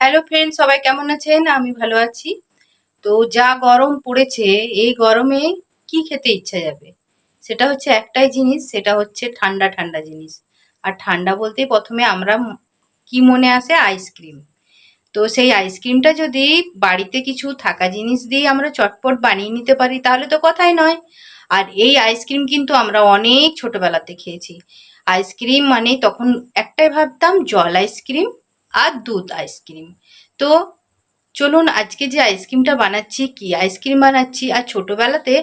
Hello friend সবাই কেমন আছেন? আমি ভালো আছি। তো যা গরম পড়েছে, এই গরমে কি খেতে ইচ্ছা যাবে? সেটা হচ্ছে একটাই জিনিস, সেটা হচ্ছে ঠান্ডা ঠান্ডা জিনিস। আর ঠান্ডা বলতে প্রথমে আমরা কি মনে আসে? আইসক্রিম তো সেই আইসক্রিমটা যদি বাড়িতে কিছু থাকা জিনিস দিয়ে আমরা চটপট বানিয়ে নিতে পারি, তাহলে তো কথাই নয়। আর এই আইসক্রিম কিন্তু আমরা অনেক ছোটবেলাতে খেয়েছি। আইসক্রিম মানে তখন একটাই ভাবতাম, জল আইসক্রিম আর দুধ আইসক্রিম। তো চলুন আজকে যে আইসক্রিমটা বানাচ্ছি, কি আইসক্রিম বানাচ্ছি, আর ছোটোবেলাতে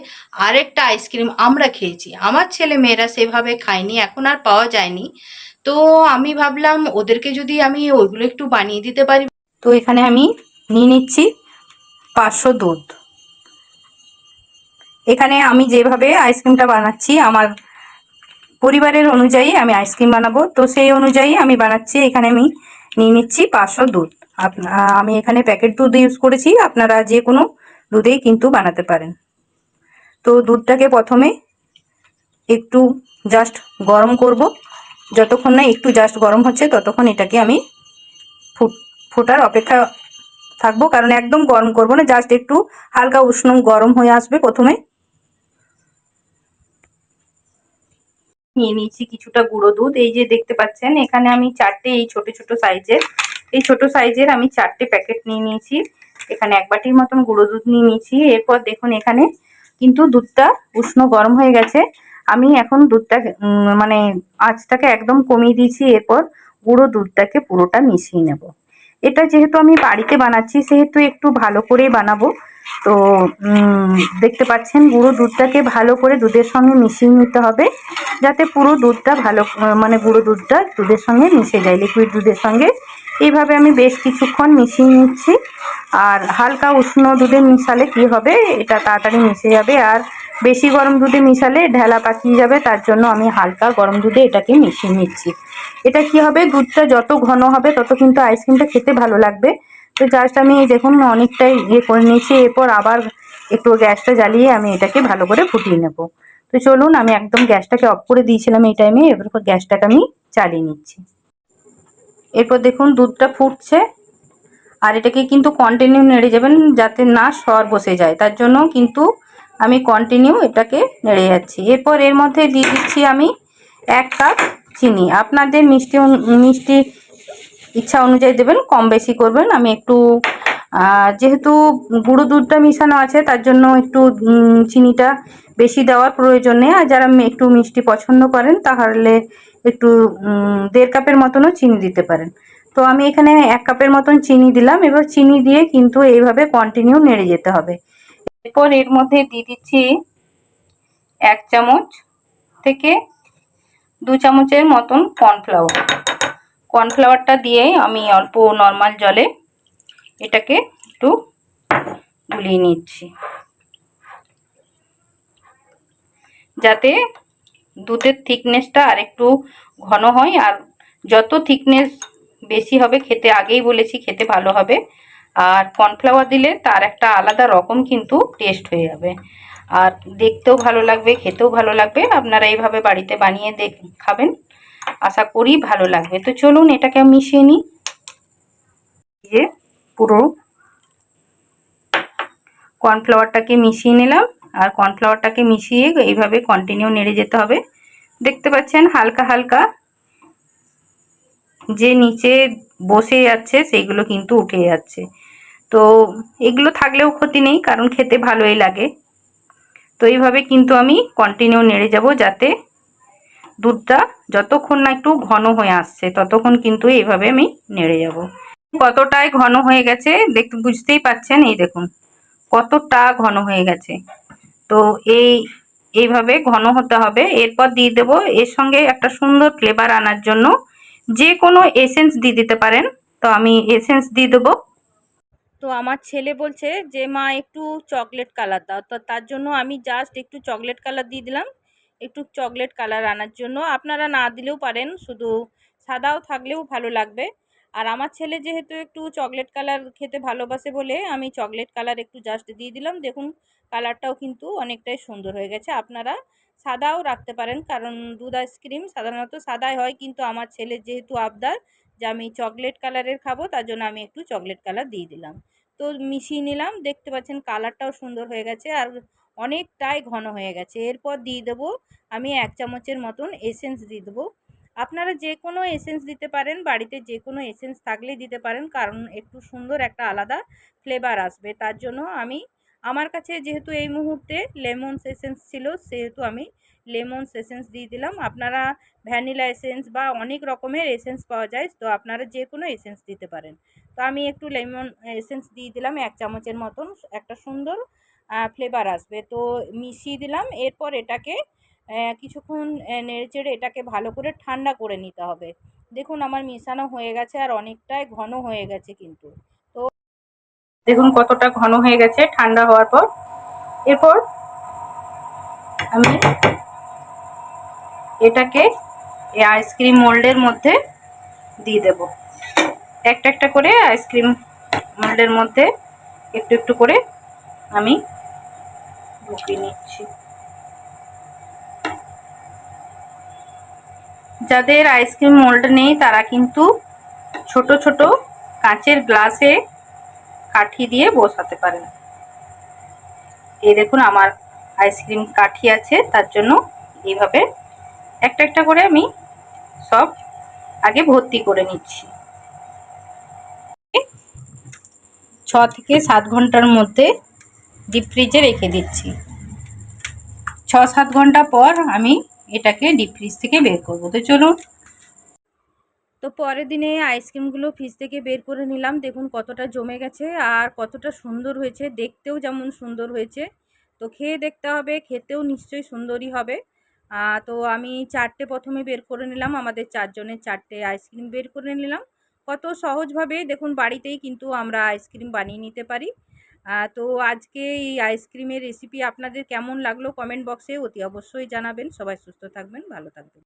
আরেকটা আইসক্রিম আমরা খেয়েছি। আমার ছেলে মেয়েরা সেভাবে খায়নি, এখন আর পাওয়া যায়নি। তো আমি ভাবলাম ওদেরকে যদি আমি ওইগুলো একটু বানিয়ে দিতে পারি। তো এখানে আমি নিয়ে নিচ্ছি পাঁচশো দুধ। এখানে আমি যেভাবে আইসক্রিমটা বানাচ্ছি, আমার পরিবারের অনুযায়ী আমি আইসক্রিম বানাবো। তো সেই অনুযায়ী আমি বানাচ্ছি। এখানে আমি নিয়ে নিচ্ছি পাঁচশো দুধ। আমি এখানে প্যাকেট দুধ ইউজ করেছি, আপনারা যে কোনো দুধেই কিন্তু বানাতে পারেন। তো দুধটাকে প্রথমে একটু জাস্ট গরম করব। যতক্ষণ না একটু জাস্ট গরম হচ্ছে, ততক্ষণ এটাকে আমি ফুট, ফোটার অপেক্ষা থাকব। কারণ একদম গরম করব না জাস্ট একটু হালকা উষ্ণ গরম হয়ে আসবে প্রথমে। নিয়ে নিয়েছি কিছুটা গুঁড়ো দুধ। এই যে দেখতে পাচ্ছেন, এখানে আমি চারটে এই ছোট ছোট সাইজের, এই ছোট সাইজের আমি চারটে প্যাকেট নিয়ে নিয়েছি। এখানে এক বাটির মতন গুঁড়ো দুধ নিয়ে নিয়েছি। এরপর দেখুন এখানে কিন্তু দুধটা উষ্ণ গরম হয়ে গেছে। আমি এখন দুধটা মানে আঁচটাকে একদম কমিয়ে দিয়েছি। এরপর গুঁড়ো দুধটাকে পুরোটা মিশিয়ে নেব। এটা যেহেতু আমি বাড়িতে বানাচ্ছি, সেহেতু একটু ভালো করেই বানাবো। তো দেখতে পাচ্ছেন গুঁড়ো দুধটাকে ভালো করে দুধের সঙ্গে মিশিয়ে নিতে হবে, যাতে পুরো দুধটা ভালো মানে গুঁড়ো দুধটা দুধের সঙ্গে মিশে যায় লিকুইড দুধের সঙ্গে। এইভাবে আমি বেশ কিছুক্ষণ মিশিয়ে নিচ্ছি। আর হালকা উষ্ণ দুধে মিশালে কি হবে, এটা তাড়াতাড়ি মিশে যাবে। আর বেশি গরম দুধে মিশালে ঢেলা পাকিয়ে যাবে, তার জন্য আমি হালকা গরম দুধে এটাকে মিশিয়ে নিচ্ছি। এটা কি হবে? দুধটা যত ঘন হবে, তত কিন্তু আইসক্রিমটা খেতে ভালো লাগবে। তো জাস্ট আমি দেখুন, অনেকটাই ইয়ে করে নিয়েছি। এরপর আবার একটু গ্যাসটা জ্বালিয়ে আমি এটাকে ভালো করে ফুটিয়ে নেব। তো চলুন, আমি একদম গ্যাসটাকে অফ করে দিয়েছিলাম এই টাইমে এরপর গ্যাসটাকে আমি চালিয়ে নিচ্ছি। এরপর দেখুন, দুধটা ফুটছে। আর এটাকে কিন্তু কন্টিনিউ নেড়ে যাবেন যাতে না সর বসে যায়। তার জন্য কিন্তু আমি কন্টিনিউ এটাকে নেড়ে যাচ্ছি। এরপর এর মধ্যে দিয়ে দিচ্ছি আমি এক কাপ চিনি। আপনাদের মিষ্টি মিষ্টি ইচ্ছা অনুযায়ী দেবেন, কম বেশি করবেন। আমি একটু যেহেতু গুঁড়ো দুধটা মিশানো আছে, তার জন্য একটু চিনিটা বেশি দেওয়ার প্রয়োজন নেই আর যারা একটু মিষ্টি পছন্দ করেন, তাহলে একটু দেড় কাপের মতনও চিনি দিতে পারেন। তো আমি এখানে এক কাপের মতন চিনি দিলাম। এবার চিনি দিয়ে কিন্তু এইভাবে কন্টিনিউ নেড়ে যেতে হবে। এরপর এর মধ্যে দিয়ে দিচ্ছি এক চামচ থেকে দু চামচের মতন কর্নফ্লাওয়ার। কর্নফ্লাওয়ারটা দিয়ে আমি অল্প নর্মাল জলে এটাকে একটু গুলিয়ে নিচ্ছি। যাতে দুধের থিকনেসটা আর একটু ঘন হয়, আর যত থিকনেস বেশি হবে, খেতে আগেই বলেছি, খেতে ভালো হবে আর কর্নফ্লাওয়ার দিলে তার একটা আলাদা রকম কিন্তু টেস্ট হয়ে যাবে। আর দেখতেও ভালো লাগবে, খেতেও ভালো লাগবে। আপনারা এইভাবে বাড়িতে বানিয়ে দেখ, খাবেন। আশা করি ভালো লাগবে। তো চলুন এটাকে মিশিয়ে নিই। যে পুরো কর্নফ্লাওয়ারটাকে মিশিয়ে নিলাম। আর কর্নফ্লাওয়ারটাকে মিশিয়ে এইভাবে কন্টিনিউ নেড়ে যেতে হবে। দেখতে পাচ্ছেন হালকা হালকা যে নিচে বসে যাচ্ছে সেইগুলো কিন্তু উঠে যাচ্ছে। তো এগুলো থাকলেও ক্ষতি নেই, কারণ খেতে ভালোই লাগে। তো এইভাবে কিন্তু আমি কন্টিনিউ নেড়ে যাব যাতে দুধটা যতক্ষণ না একটু ঘন হয়ে আসছে, ততক্ষণ কিন্তু এইভাবে আমি নেড়ে যাব। কতটাই ঘন হয়ে গেছে দেখতে বুঝতেই পাচ্ছেন এই দেখুন, কতটা ঘন হয়ে গেছে। তো এই, এইভাবে ঘন হতে হবে। এরপর দিয়ে দেব এর সঙ্গে একটা সুন্দর ফ্লেভার আনার জন্য যে কোনো এসেন্স দিয়ে দিতে পারেন। তো আমি এসেন্স দিয়ে দেবো। তো আমার ছেলে বলছে যে, মা, একটু চকলেট কালার দাও। তো তার জন্য আমি জাস্ট একটু চকলেট কালার দিয়ে দিলাম। একটু চকলেট কালার আনার জন্য। আপনারা না দিলেও পারেন, শুধু সাদাও থাকলেও ভালো লাগবে। আর আমার ছেলে যেহেতু একটু চকলেট কালার খেতে ভালোবাসে বলে, আমি চকলেট কালার একটু জাস্ট দিয়ে দিলাম। দেখুন, কালারটাও কিন্তু অনেকটাই সুন্দর হয়ে গেছে। আপনারা সাদাও রাখতে পারেন, কারণ দুধ আইসক্রিম সাধারণত সাদাই হয়, কিন্তু আমার ছেলের যেহেতু আবদার যে, আমি চকলেট কালারের খাব, তার জন্য আমি একটু চকলেট কালার দিয়ে দিলাম। তো মিশিয়ে নিলাম। দেখতে পাচ্ছেন কালারটাও সুন্দর হয়ে গেছে আর অনেকটাই ঘন হয়ে গেছে। এরপর দিয়ে দেবো আমি এক চামচের মতন এসেন্স দিয়ে দেবো। আপনারা যে কোনো এসেন্স দিতে পারেন, বাড়িতে যে কোনো এসেন্স থাকলেই দিতে পারেন, কারণ একটু সুন্দর একটা আলাদা ফ্লেভার আসবে। তার জন্য আমি, আমার কাছে যেহেতু এই মুহূর্তে লেমন এসেন্স ছিল, সেহেতু আমি লেমন এসেন্স দিয়ে দিলাম। আপনারা ভ্যানিলা এসেন্স বা অনেক রকমের এসেন্স পাওয়া যায়, তো আপনারা যে কোনো এসেন্স দিতে পারেন। তো আমি একটু লেমন এসেন্স দিয়ে দিলাম এক চামচের মতন, একটা সুন্দর ফ্লেভার আসবে। তো মিশিয়ে দিলাম, এরপর এটাকে কিছুক্ষণ নেড়ে চেড়ে এটাকে ভালো করে ঠান্ডা করে নিতে হবে। দেখুন আমার মেশানো হয়ে গেছে আর অনেকটাই ঘন হয়ে গেছে কিন্তু। তো দেখুন কতটা ঘন হয়ে গেছে, ঠান্ডা হওয়ার পর। এরপর আমি এটাকে এই আইসক্রিম মোল্ডের মধ্যে দিয়ে দেব। একটা একটা করে আইসক্রিম মোল্ডের মধ্যে একটু একটু করে আমি ঢুকিয়ে নিচ্ছি। যাদের আইসক্রিম মোল্ড নেই, তারা কিন্তু ছোট ছোট কাঁচের গ্লাসে কাঠি দিয়ে বসাতে পারেন। এই দেখুন, আমার আইসক্রিম কাঠি আছে, তার জন্য এইভাবে একটা একটা করে আমি সব আগে ভর্তি করে নিচ্ছি। ছ থেকে সাত ঘণ্টার মধ্যে ডিপ ফ্রিজে রেখে দিচ্ছি। ছ সাত ঘণ্টা পর আমি এটাকে ডিপ ফ্রিজ থেকে বের করব। তো চলুন। তো পরের দিনে আইসক্রিমগুলো ফ্রিজ থেকে বের করে নিলাম। দেখুন কতটা জমে গেছে আর কতটা সুন্দর হয়েছে। দেখতেও যেমন সুন্দর হয়েছে। তো খেয়ে দেখতে হবে, খেতেও নিশ্চয়ই সুন্দরই হবে। তো আমি চারটে প্রথমে বের করে নিলাম, আমাদের চারজনের চারটে আইসক্রিম বের করে নিলাম। কত সহজভাবে, দেখুন বাড়িতেই কিন্তু আমরা আইসক্রিম বানিয়ে নিতে পারি। তো আজকে এই আইসক্রিমের রেসিপি আপনাদের কেমন লাগল কমেন্ট বক্সে অতি অবশ্যই জানাবেন। সবাই সুস্থ থাকবেন, ভালো থাকবেন।